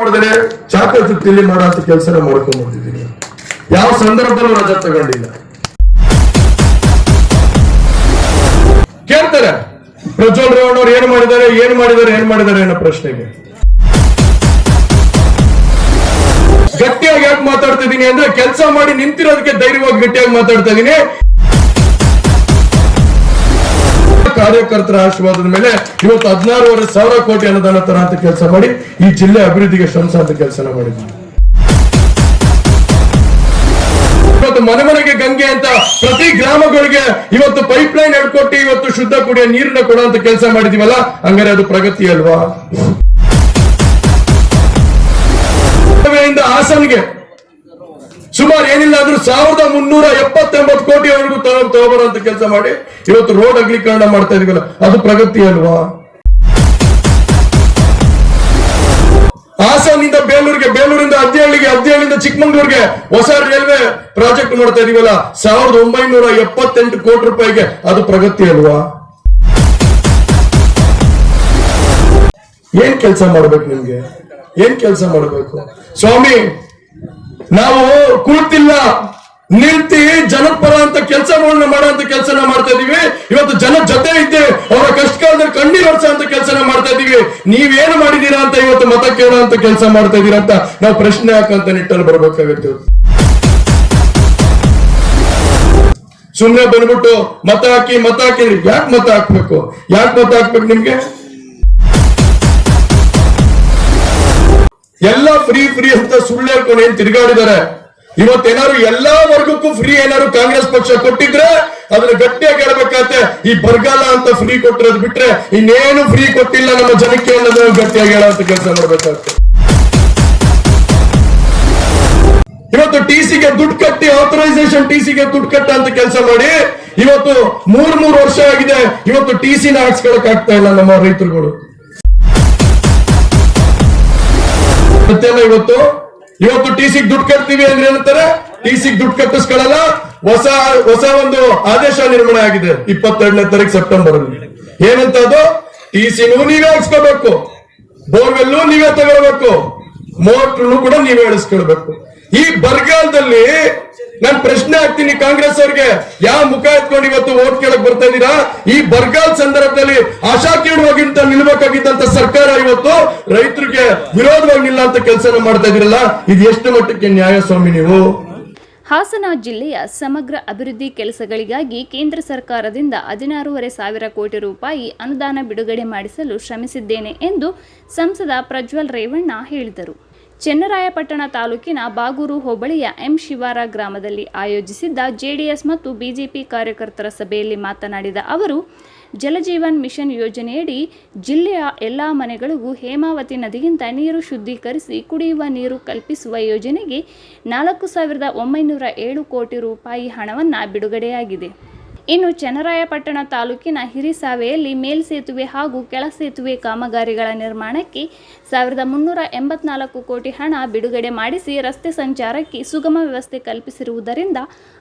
ಮಾಡಿದ್ರೆ ಚಾಕಚು ಚುಟ್ಟಿಲಿ ಮಾಡುವಂತ ಅಂತ ಕೆಲಸನ ಮಾಡ್ಕೊಂಡ್ ಬಂದಿದ್ದೀನಿ ಯಾವ ಸಂದರ್ಭದಲ್ಲೂ ರಜಾ ತಗೊಂಡಿಲ್ಲ. ಕೇಳ್ತಾರೆ. ಪ್ರಜ್ವಲ್ ರೇವಣ್ಣ ಅವ್ರು ಏನ್ ಮಾಡಿದ್ದಾರೆ ಏನ್ ಮಾಡಿದ್ದಾರೆ ಏನ್ ಮಾಡಿದ್ದಾರೆ ಅನ್ನೋ ಪ್ರಶ್ನೆಗೆ. ಗಟ್ಟಿಯಾಗಿ ಯಾಕೆ ಮಾತಾಡ್ತಿದ್ದೀನಿ ಅಂದ್ರೆ ಕೆಲಸ ಮಾಡಿ ನಿಂತಿರೋದಕ್ಕೆ ಧೈರ್ಯವಾಗಿ ಗಟ್ಟಿಯಾಗಿ ಮಾತಾಡ್ತಾ ಇದೀನಿ. ಕಾರ್ಯಕರ್ತರ ಆಶೀರ್ವಾದದ ಮೇಲೆ ಇವತ್ತು ಹದಿನಾರೂವರೆ ಸಾವಿರ ಕೋಟಿ ಅನುದಾನ ತರ ಅಂತ ಕೆಲಸ ಮಾಡಿ ಈ ಜಿಲ್ಲೆ ಅಭಿವೃದ್ಧಿಗೆ ಶ್ರಮಿಸ ಅಂತ ಕೆಲಸನ ಮಾಡಿದ್ದೀನಿ ಇವತ್ತು ಮನೆ ಮನೆಗೆ ಗಂಗೆ ಅಂತ ಪ್ರತಿ ಗ್ರಾಮಗಳಿಗೆ ಇವತ್ತು ಪೈಪ್ ಲೈನ್ ಹೇಳ್ಕೊಟ್ಟು ಇವತ್ತು ಶುದ್ಧ ಕುಡಿಯೋ ನೀರನ್ನ ಕೊಡುವಂತ ಕೆಲಸ ಮಾಡಿದೀವಲ್ಲ, ಹಂಗಾರೆ ಅದು ಪ್ರಗತಿ ಅಲ್ವಾ? ಹಾಸನ್ಗೆ ಸುಮಾರು ಏನಿಲ್ಲ ಅಂದ್ರೂ ಸಾವಿರದ ಮುನ್ನೂರ ಎಪ್ಪತ್ತೆಂಬತ್ತು ಕೋಟಿವರೆಗೂ ಅಂತ ಕೆಲಸ ಮಾಡಿ ಇವತ್ತು ರೋಡ್ ಅಗ್ಲೀಕರಣ ಮಾಡ್ತಾ ಇದೀವಲ್ಲ, ಅದು ಪ್ರಗತಿ ಅಲ್ವಾ? ಹಾಸನಿಂದ ಬೇಲೂರಿಗೆ, ಬೇಲೂರಿಂದ ಹದಿನೇಳಿಗೆ, ಹದಿನೇಳಿಂದ ಚಿಕ್ಕಮಂಗ್ಳೂರಿಗೆ ಹೊಸ ರೈಲ್ವೆ ಪ್ರಾಜೆಕ್ಟ್ ಮಾಡ್ತಾ ಇದೀವಲ್ಲ, ಸಾವಿರದ ಒಂಬೈನೂರ ಎಪ್ಪತ್ತೆಂಟು ಕೋಟಿ ರೂಪಾಯಿಗೆ ಅದು ಪ್ರಗತಿ ಅಲ್ವಾ? ಏನ್ ಕೆಲಸ ಮಾಡ್ಬೇಕು ನಿಮ್ಗೆ? ಏನ್ ಕೆಲಸ ಮಾಡ್ಬೇಕು? ಸ್ವಾಮಿ ನಾವು ಕೂತಿಲ್ಲ ನಿಂತಿ ಜನಪರ ಅಂತ ಕೆಲಸಗಳನ್ನ ಅಂತ ಕೆಲಸನ ಮಾಡ್ತಾ ಇದೀವಿ. ಇವತ್ತು ಜನ ಜೊತೆ ಇದ್ದೆ, ಅವರ ಕಷ್ಟ ಕಣ್ಣೀರ್ ಹೊಡ್ಸೋ ಅಂತ ಕೆಲಸನ ಮಾಡ್ತಾ ಇದೀವಿ. ನೀವೇನು ಮಾಡಿದೀರಾ ಅಂತ ಇವತ್ತು ಮತ ಕೇಳುವಂತ ಕೆಲಸ ಮಾಡ್ತಾ ಇದೀರಾ ಅಂತ ನಾವು ಪ್ರಶ್ನೆ ಹಾಕಂತ ನಿಟ್ಟಲ್ಲಿ ಬರ್ಬೇಕಾಗತ್ತೆ. ಸುಮ್ನೆ ಬಂದ್ಬಿಟ್ಟು ಮತ ಹಾಕಿ ಮತ ಹಾಕಿ, ಯಾಕೆ ಮತ ಹಾಕ್ಬೇಕು? ಯಾಕೆ ಮತ ಹಾಕ್ಬೇಕು ನಿಮ್ಗೆ? ಎಲ್ಲ ಫ್ರೀ ಫ್ರೀ ಅಂತ ಸುಳ್ಳು ಹೇಳ್ಕೊಂಡು ಏನ್ ತಿರುಗಾಡಿದ್ದಾರೆ? ಇವತ್ತೇನಾದ್ರು ಎಲ್ಲಾ ವರ್ಗಕ್ಕೂ ಫ್ರೀ ಏನಾದ್ರು ಕಾಂಗ್ರೆಸ್ ಪಕ್ಷ ಕೊಟ್ಟಿದ್ರೆ ಅದನ್ನ ಗಟ್ಟಿಯಾಗಿ ಹೇಳ್ಬೇಕಾಗತ್ತೆ ಈ ಬರಗಾಲ ಅಂತ ಫ್ರೀ ಕೊಟ್ಟಿರೋದು ಬಿಟ್ರೆ ಇನ್ನೇನು ಫ್ರೀ ಕೊಟ್ಟಿಲ್ಲ ನಮ್ಮ ಜನಕ್ಕೆ ಅನ್ನೋದನ್ನ ಗಟ್ಟಿಯಾಗಿ ಹೇಳೋಂತ ಕೆಲಸ ಮಾಡ್ಬೇಕಾಗ್ತದೆ ಇವತ್ತು ಟಿ ಸಿಗೆ ದುಡ್ಡು ಕಟ್ಟಿ ಆಥರೈಸೇಷನ್ ಟಿ ಸಿಗೆ ದುಡ್ಡು ಕಟ್ಟ ಅಂತ ಕೆಲಸ ಮಾಡಿ ಇವತ್ತು ಮೂರ್ ಮೂರ್ ವರ್ಷ ಆಗಿದೆ. ಇವತ್ತು ಟಿ ಸಿನ ಹಾಕ್ಸ್ಕೊಳಕ್ ಆಗ್ತಾ ಇಲ್ಲ ನಮ್ಮ ರೈತರುಗಳು. ಮತ್ತೆಲ್ಲ ಇವತ್ತು? ಇವತ್ತು ಟಿ ಸಿಗ್ ದುಡ್ಡು ಕಟ್ತೀವಿ ಅಂದ್ರೆ ಏನಂತಾರೆ? ಟಿ ಸಿಗ್ ದುಡ್ಡು ಕಟ್ಟಿಸ್ಕೊಳ್ಳಲ್ಲ. ಹೊಸ ಹೊಸ ಒಂದು ಆದೇಶ ನಿರ್ಮಾಣ ಆಗಿದೆ ಇಪ್ಪತ್ತೆರಡನೇ ತಾರೀಕು ಸೆಪ್ಟೆಂಬರ್ ಅಲ್ಲಿ ಏನಂತ ಅದು ಟಿ ಸಿನೂ ನೀವೇ ಹಾಕ್ಸ್ಕೋಬೇಕು ಬೋರ್ವೆಲ್ ನೀವೇ ತಗೊಳ್ಬೇಕು. ಮೋಟ್ರು ಕೂಡ ನೀವೇ ಇಳಿಸ್ಕೊಳ್ಬೇಕು ಈ ಬರಗಾಲದಲ್ಲಿ ನಾನ್ ಪ್ರಶ್ನೆ ಹಾಕ್ತೀನಿ ಕಾಂಗ್ರೆಸ್ ಅವ್ರಿಗೆ. ಯಾವ ಮುಖ ಎತ್ಕೊಂಡು ಇವತ್ತು ಓಟ್ ಕೇಳಕ್ ಬರ್ತಾ ಇದ್ದೀರಾ? ಈ ಬರಗಾಲ ಸಂದರ್ಭದಲ್ಲಿ ಹೋಗಿಂತ ನಿಲ್ಬೇಕಾಗಿದ್ದಂತ ಸರ್ಕಾರ ಇವತ್ತು ರೈತರಿಗೆ ವಿರೋಧವಾಗಿ ನಿಲ್ಲ ಅಂತ ಕೆಲಸನ ಮಾಡ್ತಾ ಇದೀರಲ್ಲ ಇದು ಎಷ್ಟು ಮಟ್ಟಕ್ಕೆ ನ್ಯಾಯ ಸ್ವಾಮಿ ನೀವು? ಹಾಸನ ಜಿಲ್ಲೆಯ ಸಮಗ್ರ ಅಭಿವೃದ್ಧಿ ಕೆಲಸಗಳಿಗಾಗಿ ಕೇಂದ್ರ ಸರ್ಕಾರದಿಂದ ಹದಿನಾರೂವರೆ ಸಾವಿರ ಕೋಟಿ ರೂಪಾಯಿ ಅನುದಾನ ಬಿಡುಗಡೆ ಮಾಡಿಸಲು ಶ್ರಮಿಸಿದ್ದೇನೆ ಎಂದು ಸಂಸದ ಪ್ರಜ್ವಲ್ ರೇವಣ್ಣ ಹೇಳಿದರು. ಚೆನ್ನರಾಯಪಟ್ಟಣ ತಾಲೂಕಿನ ಬಾಗೂರು ಹೋಬಳಿಯ ಎಂ ಶಿವಾರ ಗ್ರಾಮದಲ್ಲಿ ಆಯೋಜಿಸಿದ್ದ ಜೆಡಿಎಸ್ ಮತ್ತು ಬಿಜೆಪಿ ಕಾರ್ಯಕರ್ತರ ಸಭೆಯಲ್ಲಿ ಮಾತನಾಡಿದ ಅವರು, ಜಲಜೀವನ್ ಮಿಷನ್ ಯೋಜನೆಯಡಿ ಜಿಲ್ಲೆಯ ಎಲ್ಲ ಮನೆಗಳಿಗೂ ಹೇಮಾವತಿ ನದಿಗಿಂತ ನೀರು ಶುದ್ಧೀಕರಿಸಿ ಕುಡಿಯುವ ನೀರು ಕಲ್ಪಿಸುವ ಯೋಜನೆಗೆ ನಾಲ್ಕು ಸಾವಿರದ ಒಂಬೈನೂರ ಏಳು ಕೋಟಿ ರೂಪಾಯಿ ಹಣವನ್ನು ಬಿಡುಗಡೆಯಾಗಿದೆ. ಇನ್ನು ಚನ್ನರಾಯಪಟ್ಟಣ ತಾಲೂಕಿನ ಹಿರಿಸಾವೆಯಲ್ಲಿ ಮೇಲ್ಸೇತುವೆ ಹಾಗೂ ಕೆಳ ಸೇತುವೆ ಕಾಮಗಾರಿಗಳ ನಿರ್ಮಾಣಕ್ಕೆ ಸಾವಿರದ ಮುನ್ನೂರ ಎಂಬತ್ನಾಲ್ಕು ಕೋಟಿ ಹಣ ಬಿಡುಗಡೆ ಮಾಡಿಸಿ ರಸ್ತೆ ಸಂಚಾರಕ್ಕೆ ಸುಗಮ ವ್ಯವಸ್ಥೆ ಕಲ್ಪಿಸಿರುವುದರಿಂದ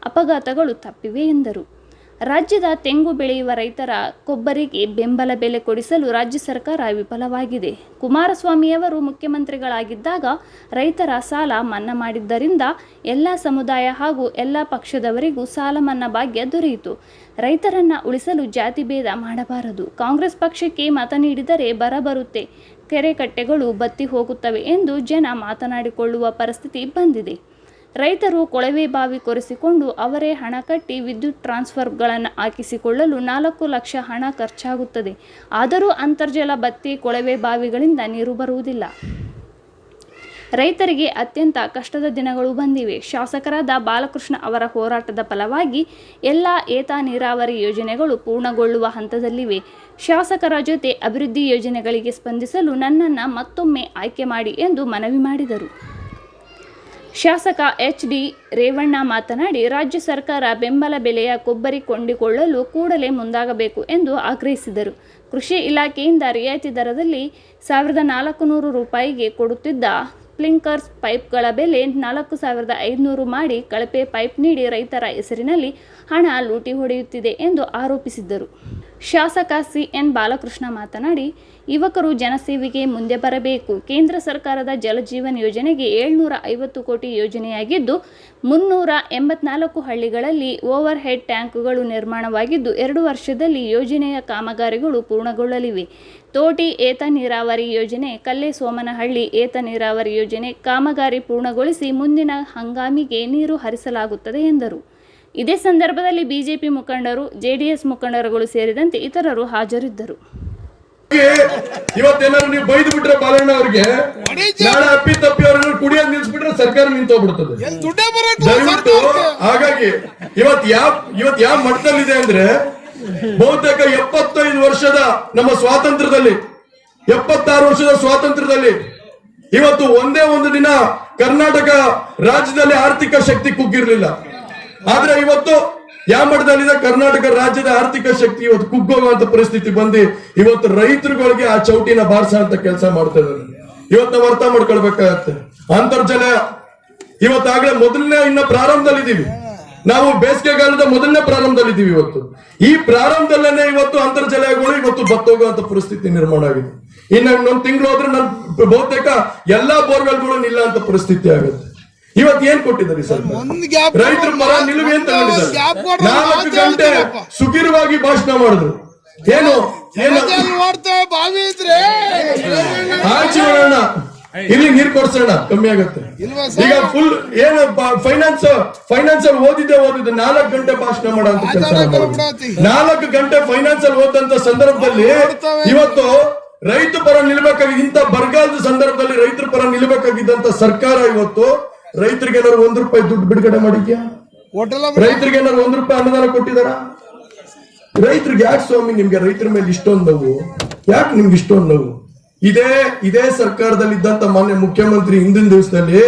ಅಪಘಾತಗಳು ತಪ್ಪಿವೆ ಎಂದರು. ರಾಜ್ಯದ ತೆಂಗು ಬೆಳೆಯುವ ರೈತರ ಕೊಬ್ಬರಿಗೆ ಬೆಂಬಲ ಬೆಲೆ ಕೊಡಿಸಲು ರಾಜ್ಯ ಸರ್ಕಾರ ವಿಫಲವಾಗಿದೆ. ಕುಮಾರಸ್ವಾಮಿಯವರು ಮುಖ್ಯಮಂತ್ರಿಗಳಾಗಿದ್ದಾಗ ರೈತರ ಸಾಲ ಮನ್ನಾ ಮಾಡಿದ್ದರಿಂದ ಎಲ್ಲ ಸಮುದಾಯ ಹಾಗೂ ಎಲ್ಲ ಪಕ್ಷದವರಿಗೂ ಸಾಲ ಮನ್ನಾ ಭಾಗ್ಯ ದೊರೆಯಿತು. ರೈತರನ್ನ ಉಳಿಸಲು ಜಾತಿ ಭೇದ ಮಾಡಬಾರದು. ಕಾಂಗ್ರೆಸ್ ಪಕ್ಷಕ್ಕೆ ಮತ ನೀಡಿದರೆ ಬರ ಬರುತ್ತೆ. ಕೆರೆ ಕಟ್ಟೆಗಳು ಬತ್ತಿ ಹೋಗುತ್ತವೆ ಎಂದು ಜನ ಮಾತನಾಡಿಕೊಳ್ಳುವ ಪರಿಸ್ಥಿತಿ ಬಂದಿದೆ. ರೈತರು ಕೊಳವೆ ಬಾವಿ ಕೊರೆಸಿಕೊಂಡು ಅವರೇ ಹಣ ಕಟ್ಟಿ ವಿದ್ಯುತ್ ಟ್ರಾನ್ಸ್ಫರ್ಗಳನ್ನು ಹಾಕಿಸಿಕೊಳ್ಳಲು ನಾಲ್ಕು ಲಕ್ಷ ಹಣ ಖರ್ಚಾಗುತ್ತದೆ. ಆದರೂ ಅಂತರ್ಜಲ ಬತ್ತಿ ಕೊಳವೆ ಬಾವಿಗಳಿಂದ ನೀರು ಬರುವುದಿಲ್ಲ. ರೈತರಿಗೆ ಅತ್ಯಂತ ಕಷ್ಟದ ದಿನಗಳು ಬಂದಿವೆ. ಶಾಸಕರಾದ ಬಾಲಕೃಷ್ಣ ಅವರ ಹೋರಾಟದ ಫಲವಾಗಿ ಎಲ್ಲ ಏತ ನೀರಾವರಿ ಯೋಜನೆಗಳು ಪೂರ್ಣಗೊಳ್ಳುವ ಹಂತದಲ್ಲಿವೆ. ಶಾಸಕರ ಜೊತೆ ಅಭಿವೃದ್ಧಿ ಯೋಜನೆಗಳಿಗೆ ಸ್ಪಂದಿಸಲು ನನ್ನನ್ನು ಮತ್ತೊಮ್ಮೆ ಆಯ್ಕೆ ಮಾಡಿ ಎಂದು ಮನವಿ ಮಾಡಿದರು. ಶಾಸಕ ಎಚ್ ಡಿ ರೇವಣ್ಣ ಮಾತನಾಡಿ, ರಾಜ್ಯ ಸರ್ಕಾರ ಬೆಂಬಲ ಬೆಲೆಯ ಕೊಬ್ಬರಿ ಕೊಂಡಿಕೊಳ್ಳಲು ಕೂಡಲೇ ಮುಂದಾಗಬೇಕು ಎಂದು ಆಗ್ರಹಿಸಿದರು. ಕೃಷಿ ಇಲಾಖೆಯಿಂದ ರಿಯಾಯಿತಿ ದರದಲ್ಲಿ ಸಾವಿರದ ನಾಲ್ಕು ನೂರು ರೂಪಾಯಿಗೆ ಕೊಡುತ್ತಿದ್ದ ಸ್ಪ್ಲಿಂಕರ್ಸ್ ಪೈಪ್ಗಳ ಬೆಲೆ ನಾಲ್ಕು ಸಾವಿರದ ಐದುನೂರು ಮಾಡಿ ಕಳಪೆ ಪೈಪ್ ನೀಡಿ ರೈತರ ಹೆಸರಿನಲ್ಲಿ ಹಣ ಲೂಟಿ ಹೊಡೆಯುತ್ತಿದೆ ಎಂದು ಆರೋಪಿಸಿದ್ದರು. ಶಾಸಕ ಸಿಎನ್ ಬಾಲಕೃಷ್ಣ ಮಾತನಾಡಿ, ಯುವಕರು ಜನಸೇವೆಗೆ ಮುಂದೆ ಬರಬೇಕು. ಕೇಂದ್ರ ಸರ್ಕಾರದ ಜಲಜೀವನ್ ಯೋಜನೆಗೆ ಏಳ್ನೂರ ಐವತ್ತು ಕೋಟಿ ಯೋಜನೆಯಾಗಿದ್ದು, ಮುನ್ನೂರ ಎಂಬತ್ನಾಲ್ಕು ಹಳ್ಳಿಗಳಲ್ಲಿ ಓವರ್ ಹೆಡ್ ಟ್ಯಾಂಕ್ಗಳು ನಿರ್ಮಾಣವಾಗಿದ್ದು, ಎರಡು ವರ್ಷದಲ್ಲಿ ಯೋಜನೆಯ ಕಾಮಗಾರಿಗಳು ಪೂರ್ಣಗೊಳ್ಳಲಿವೆ. ತೋಟಿ ಏತ ನೀರಾವರಿ ಯೋಜನೆ, ಕಲ್ಲೆ ಸೋಮನಹಳ್ಳಿ ಏತ ನೀರಾವರಿ ಯೋಜನೆ ಕಾಮಗಾರಿ ಪೂರ್ಣಗೊಳಿಸಿ ಮುಂದಿನ ಹಂಗಾಮಿಗೆ ನೀರು ಹರಿಸಲಾಗುತ್ತದೆ ಎಂದರು. ಇದೇ ಸಂದರ್ಭದಲ್ಲಿ ಬಿಜೆಪಿ ಮುಖಂಡರು ಜೆಡಿಎಸ್ ಮುಖಂಡರುಗಳು ಸೇರಿದಂತೆ ಇತರರು ಹಾಜರಿದ್ದರು. ಇವತ್ತೇನಾದ್ರು ನೀವು ಬೈದು ಬಿಟ್ರೆ ಬಾಲಣ್ಣ ಅವ್ರಿಗೆ ನಾಳೆ ಅಪ್ಪಿ ತಪ್ಪಿ ಅವ್ರನ್ನ ಕುಡಿಯೋದ್ ನಿಲ್ಸ್ಬಿಟ್ರೆ ಸರ್ಕಾರ ನಿಂತೋಗ್ಬಿಡ್ತದೆ ದಯವಿಟ್ಟು ಹಾಗಾಗಿ ಇವತ್ ಯಾವ ಇವತ್ ಯಾವ ಮಟ್ಟದಲ್ಲಿದೆ ಅಂದ್ರೆ ಬಹುತೇಕ ಎಪ್ಪತ್ತೈದು ವರ್ಷದ ನಮ್ಮ ಸ್ವಾತಂತ್ರ್ಯದಲ್ಲಿ ಎಪ್ಪತ್ತಾರು ವರ್ಷದ ಸ್ವಾತಂತ್ರ್ಯದಲ್ಲಿ ಇವತ್ತು ಒಂದೇ ಒಂದು ದಿನ ಕರ್ನಾಟಕ ರಾಜ್ಯದಲ್ಲಿ ಆರ್ಥಿಕ ಶಕ್ತಿ ಕುಗ್ಗಿರ್ಲಿಲ್ಲ. ಆದ್ರೆ ಇವತ್ತು ಯಾವ ಕರ್ನಾಟಕ ರಾಜ್ಯದ ಆರ್ಥಿಕ ಶಕ್ತಿ ಇವತ್ತು ಕುಗ್ಗೋಗುವಂತ ಪರಿಸ್ಥಿತಿ ಬಂದು ಇವತ್ತು ರೈತರುಗಳಿಗೆ ಆ ಚೌಟಿನ ಬಾರಿಸ ಅಂತ ಕೆಲಸ ಮಾಡ್ತಾ ಇವತ್ತು ನಾವು ಅರ್ಥ ಮಾಡ್ಕೊಳ್ಬೇಕಾಗತ್ತೆ. ಅಂತರ್ಜಲ ಇವತ್ತಾಗಲೇ ಮೊದಲನೇ ಇನ್ನ ಪ್ರಾರಂಭದಲ್ಲಿದ್ದೀವಿ. ನಾವು ಬೇಸಿಗೆಗಾಲದ ಮೊದಲನೇ ಪ್ರಾರಂಭದಲ್ಲಿದ್ದೀವಿ ಇವತ್ತು. ಈ ಪ್ರಾರಂಭದಲ್ಲೇನೆ ಇವತ್ತು ಅಂತರ್ಜಲಗಳು ಇವತ್ತು ಬತ್ತೋಗುವಂತ ಪರಿಸ್ಥಿತಿ ನಿರ್ಮಾಣ ಆಗಿದೆ. ಇನ್ನು ಇನ್ನೊಂದು ತಿಂಗಳು ಹೋದ್ರೆ ನನ್ ಬಹುತೇಕ ಎಲ್ಲಾ ಬೋರ್ವೆಲ್ಗಳು ನಿಲ್ಲ ಅಂತ ಪರಿಸ್ಥಿತಿ ಆಗುತ್ತೆ. ಇವತ್ತು ಏನ್ ಕೊಟ್ಟಿದ್ದಾರೆ ಸರ್ ರೈತರ ಪರ ನಿಲುವು ಏನ್ ತಗೊಂಡಿದ್ದಾರೆ ನಾಲ್ಕು ಗಂಟೆ ಸುಖಿರವಾಗಿ ಭಾಷಣ ಮಾಡಿದ್ರು. ಏನು? ಬಾವಿ ಇದ್ರೆ. ಆಚೆ ಮಾಡೋಣ ಇಲ್ಲಿ ನೀರ್ ಕೊಡ್ಸೋಣ. ಕಮ್ಮಿ ಆಗುತ್ತೆ. ಈಗ ಫುಲ್ ಏನು ಫೈನಾನ್ಸ್ ಫೈನಾನ್ಸ್ ಅಲ್ಲಿ ಓದಿದ್ದೆ ಓದಿದ್ದೆ. ನಾಲ್ಕು ಗಂಟೆ ಭಾಷಣ ಮಾಡೋ ಅಂತ ಕೆಲಸ ನಾಲ್ಕು ಗಂಟೆ ಫೈನಾನ್ಸ್ ಅಲ್ಲಿ ಓದಂತ ಸಂದರ್ಭದಲ್ಲಿ ಇವತ್ತು ರೈತ ಪರ ನಿಲ್ಬೇಕಾಗಿ ಇಂತ ಬರಗಾಲದ ಸಂದರ್ಭದಲ್ಲಿ ರೈತರ ಪರ ನಿಲ್ಬೇಕಾಗಿದ್ದಂತ ಸರ್ಕಾರ ಇವತ್ತು ರೈತರಿಗೆ ಏನಾದ್ರು ಒಂದ್ ರೂಪಾಯಿ ದುಡ್ಡು ಬಿಡುಗಡೆ ಮಾಡಿದ್ಯಾ? ರೈತರಿಗೆ ಏನಾದ್ರು ಒಂದ್ ರೂಪಾಯಿ ಅನುದಾನ ಕೊಟ್ಟಿದಾರ ರೈತರಿಗೆ ಯಾಕೆ ಸ್ವಾಮಿ ನಿಮ್ಗೆ ರೈತರ ಮೇಲೆ ಇಷ್ಟೊಂದು ನೋವು? ಯಾಕೆ ನಿಮ್ಗೆ ಇಷ್ಟೊಂದು ನೋವು? ಇದೇ ಇದೇ ಸರ್ಕಾರದಲ್ಲಿ ಇದ್ದಂತ ಮಾನ್ಯ ಮುಖ್ಯಮಂತ್ರಿ ಹಿಂದಿನ ದಿವಸದಲ್ಲಿ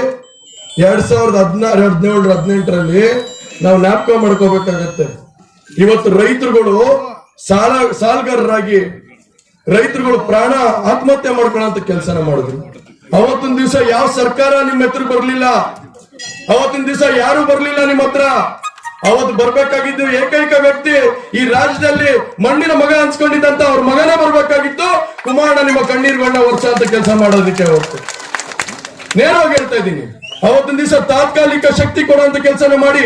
ಎರಡ್ ಸಾವಿರದ ಹದಿನಾರು ಹದಿನೇಳರ ಹದಿನೆಂಟರಲ್ಲಿ ನಾವು ಜ್ಞಾಪಕ ಮಾಡ್ಕೋಬೇಕಾಗತ್ತೆ. ಇವತ್ತು ರೈತರುಗಳು ಸಾಲ ಸಾಲಗಾರರಾಗಿ ರೈತರುಗಳು ಪ್ರಾಣ ಆತ್ಮಹತ್ಯೆ ಮಾಡ್ಕೊಳ್ಳೋ ಕೆಲಸನ ಮಾಡಿದ್ರು. ಅವತ್ತಿನ ದಿವಸ ಯಾವ ಸರ್ಕಾರ ನಿಮ್ಮ ಹತ್ರ ಬರ್ಲಿಲ್ಲ? ಅವತ್ತಿನ ದಿವಸ ಯಾರು ಬರ್ಲಿಲ್ಲ ನಿಮ್ಮ ಹತ್ರ? ಅವತ್ತು ಬರ್ಬೇಕಾಗಿದ್ದು ಏಕೈಕ ವ್ಯಕ್ತಿ ಈ ರಾಜ್ಯದಲ್ಲಿ ಮಣ್ಣಿನ ಮಗ ಅನ್ಸ್ಕೊಂಡಿದ್ದಂತ ಅವ್ರ ಮಗನೇ ಬರ್ಬೇಕಾಗಿತ್ತು. ಕುಮಾರಣ್ಣ, ನಿಮ್ಮ ಕಣ್ಣೀರ್ ಬಣ್ಣ ವರ್ಷ ಅಂತ ಕೆಲಸ ಮಾಡೋದಕ್ಕೆ ಅವತ್ತು ನೇರವಾಗಿ ಹೇಳ್ತಾ ಇದ್ದೀನಿ. ಅವತ್ತಿನ ದಿವಸ ತಾತ್ಕಾಲಿಕ ಶಕ್ತಿ ಕೊಡುವಂತ ಕೆಲಸನ ಮಾಡಿ,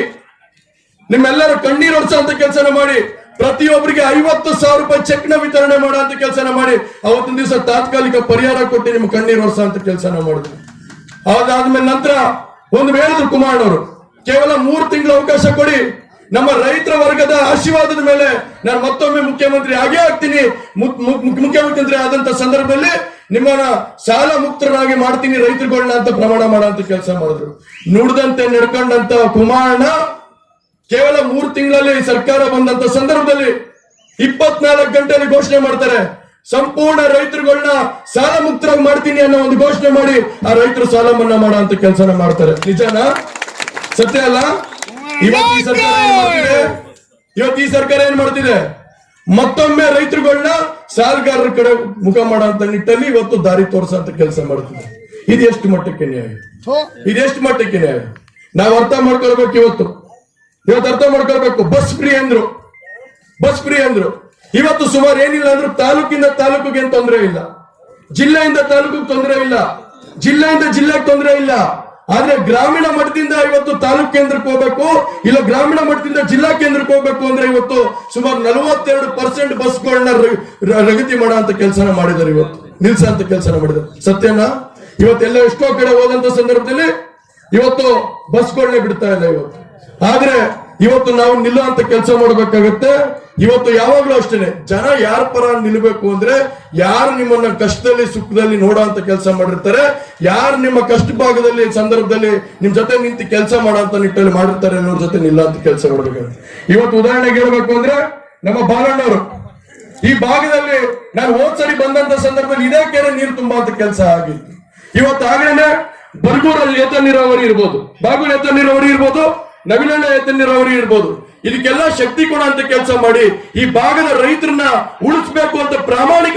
ನಿಮ್ಮೆಲ್ಲರೂ ಕಣ್ಣೀರ್ ಒಡ್ಸೋ ಅಂತ ಕೆಲಸನ ಮಾಡಿ ಪ್ರತಿಯೊಬ್ಬರಿಗೆ ಐವತ್ತು ಸಾವಿರ ರೂಪಾಯಿ ಚೆಕ್ನ ವಿತರಣೆ ಮಾಡೋ ಅಂತ ಕೆಲಸನ ಮಾಡಿ, ಅವತ್ತಿನ ದಿವಸ ತಾತ್ಕಾಲಿಕ ಪರಿಹಾರ ಕೊಟ್ಟು ನಿಮ್ ಕಣ್ಣೀರ್ ವರ್ಷ ಅಂತ ಕೆಲಸನ ಮಾಡಿದ್ರು ಅದಾದ್ಮೇಲೆ ನಂತರ ಒಂದು ಹೇಳಿದ್ರು ಕುಮಾರಣ್ಣವರು ಕೇವಲ ಮೂರು ತಿಂಗಳ ಅವಕಾಶ ಕೊಡಿ, ನಮ್ಮ ರೈತರ ವರ್ಗದ ಆಶೀರ್ವಾದದ ಮೇಲೆ ನಾನು ಮತ್ತೊಮ್ಮೆ ಮುಖ್ಯಮಂತ್ರಿ ಆಗೇ ಆಗ್ತೀನಿ. ಮುಖ್ಯಮಂತ್ರಿ ಆದಂತ ಸಂದರ್ಭದಲ್ಲಿ ನಿಮ್ಮನ್ನ ಸಾಲ ಮುಕ್ತರಾಗಿ ಮಾಡ್ತೀನಿ ರೈತರುಗಳನ್ನ ಅಂತ ಪ್ರಮಾಣ ಮಾಡೋ ಅಂತ ಕೆಲಸ ಮಾಡಿದ್ರು. ನುಡ್ದಂತೆ ನಡ್ಕೊಂಡಂತ ಕುಮಾರಣ್ಣ ಕೇವಲ ಮೂರು ತಿಂಗಳಲ್ಲಿ ಸರ್ಕಾರ ಬಂದಂತ ಸಂದರ್ಭದಲ್ಲಿ ಇಪ್ಪತ್ನಾಲ್ಕು ಗಂಟೆಯಲ್ಲಿ ಘೋಷಣೆ ಮಾಡ್ತಾರೆ. ಸಂಪೂರ್ಣ ರೈತರುಗಳನ್ನ ಸಾಲ ಮುಕ್ತರಾಗಿ ಮಾಡ್ತೀನಿ ಅನ್ನೋ ಒಂದು ಘೋಷಣೆ ಮಾಡಿ ಆ ರೈತರು ಸಾಲ ಮನ್ನಾ ಮಾಡೋ ಅಂತ ಕೆಲಸನ ಮಾಡ್ತಾರೆ. ನಿಜನಾ? ಸತ್ಯ ಅಲ್ಲ? ಇವತ್ತು ಈ ಸರ್ಕಾರ ಏನ್ ಮಾಡ್ತಿದೆ? ಇವತ್ತು ಈ ಸರ್ಕಾರ ಏನ್ ಮಾಡ್ತಿದೆ? ಮತ್ತೊಮ್ಮೆ ರೈತರುಗಳನ್ನ ಸಾಲಗಾರರ ಕಡೆ ಮುಖ ಮಾಡೋ ಅಂತ ನಿಟ್ಟಲ್ಲಿ ಇವತ್ತು ದಾರಿ ತೋರಿಸೋ ಅಂತ ಕೆಲಸ ಮಾಡ್ತಿದೆ. ಇದು ಎಷ್ಟು ಮಟ್ಟಕ್ಕೆ ನ್ಯಾಯ? ಇದೆಷ್ಟು ಮಟ್ಟಕ್ಕೆ ನ್ಯಾಯ? ನಾವು ಅರ್ಥ ಮಾಡ್ಕೊಳ್ಬೇಕು ಇವತ್ತು. ಇವತ್ತು ಅರ್ಥ ಮಾಡ್ಕೊಳ್ಬೇಕು. ಬಸ್ ಫ್ರೀ ಅಂದ್ರು. ಬಸ್ ಫ್ರೀ ಅಂದ್ರು. ಇವತ್ತು ಸುಮಾರು ಏನಿಲ್ಲ ಅಂದ್ರು ತಾಲೂಕಿಂದ ತಾಲೂಕಿಗೆ ಏನ್ ತೊಂದರೆ ಇಲ್ಲ. ಜಿಲ್ಲೆಯಿಂದ ತಾಲೂಕಿಗೆ ತೊಂದರೆ ಇಲ್ಲ. ಜಿಲ್ಲೆಯಿಂದ ಜಿಲ್ಲೆಗೆ ತೊಂದರೆ ಇಲ್ಲ. ಆದ್ರೆ ಗ್ರಾಮೀಣ ಮಟ್ಟದಿಂದ ಇವತ್ತು ತಾಲೂಕ್ ಕೇಂದ್ರಕ್ಕೆ ಹೋಗ್ಬೇಕು, ಇಲ್ಲ ಗ್ರಾಮೀಣ ಮಟ್ಟದಿಂದ ಜಿಲ್ಲಾ ಕೇಂದ್ರಕ್ಕೆ ಹೋಗ್ಬೇಕು ಅಂದ್ರೆ ಇವತ್ತು ಸುಮಾರು ನಲವತ್ತೆರಡು ಪರ್ಸೆಂಟ್ ಬಸ್ಗಳನ್ನ ರಗತಿ ಮಾಡೋ ಅಂತ ಕೆಲಸನ ಮಾಡಿದ್ದಾರೆ ಇವತ್ತು. ನಿಲ್ಸ ಅಂತ ಕೆಲಸನ ಮಾಡಿದ್ದಾರೆ. ಸತ್ಯನಾ? ಇವತ್ತೆಲ್ಲ ಎಷ್ಟೋ ಕಡೆ ಹೋದಂತ ಸಂದರ್ಭದಲ್ಲಿ ಇವತ್ತು ಬಸ್ಗಳನ್ನೇ ಬಿಡ್ತಾ ಇಲ್ಲ ಇವತ್ತು. ಆದ್ರೆ ಇವತ್ತು ನಾವು ನಿಲ್ಲುವಂತ ಕೆಲಸ ಮಾಡ್ಬೇಕಾಗತ್ತೆ. ಇವತ್ತು ಯಾವಾಗ್ಲೂ ಅಷ್ಟೇನೆ, ಜನ ಯಾರ ಪರ ನಿಲ್ಬೇಕು ಅಂದ್ರೆ ಯಾರು ನಿಮ್ಮನ್ನ ಕಷ್ಟದಲ್ಲಿ, ಸುಖದಲ್ಲಿ ನೋಡುವಂತ ಕೆಲಸ ಮಾಡಿರ್ತಾರೆ. ಯಾರು ನಿಮ್ಮ ಕಷ್ಟ ಭಾಗದಲ್ಲಿ, ಸಂದರ್ಭದಲ್ಲಿ ನಿಮ್ ಜೊತೆ ನಿಂತು ಕೆಲಸ ಮಾಡೋಂತ ನಿಟ್ಟಲ್ಲಿ ಮಾಡಿರ್ತಾರೆ ಅನ್ನೋರ್ ಜೊತೆ ನಿಲ್ಲ ಅಂತ ಕೆಲಸ ಮಾಡ್ಬೇಕಾಗುತ್ತೆ. ಇವತ್ತು ಉದಾಹರಣೆಗೆ ಹೇಳ್ಬೇಕು ಅಂದ್ರೆ ನಮ್ಮ ಬಾಲಣ್ಣವರು. ಈ ಭಾಗದಲ್ಲಿ ನಾನು ಹೋದ್ ಸರಿ ಬಂದಂತ ಸಂದರ್ಭದಲ್ಲಿ ಇದೇ ಕೆರೆ ನೀರು ತುಂಬಾ ಅಂತ ಕೆಲಸ ಆಗಿತ್ತು. ಇವತ್ತು ಆಗ್ಲೇನೆ ಬರ್ಗೂರಲ್ಲಿ ಏತ ನೀರಾವರಿ ಇರ್ಬೋದು. ಬಾಗೂರು ಏತ ನೀರಾವರಿ ಇರ್ಬೋದು. ನವಿಲಣ್ಣ ನೀರಾವರಿ ಇರ್ಬೋದು. ಇದಕ್ಕೆಲ್ಲ ಶಕ್ತಿ ಕೊಡ ಅಂತ ಕೆಲಸ ಮಾಡಿ ಈ ಭಾಗದ ರೈತರನ್ನ ಉಳಿಸ್ಬೇಕು ಅಂತ ಪ್ರಾಮಾಣಿಕ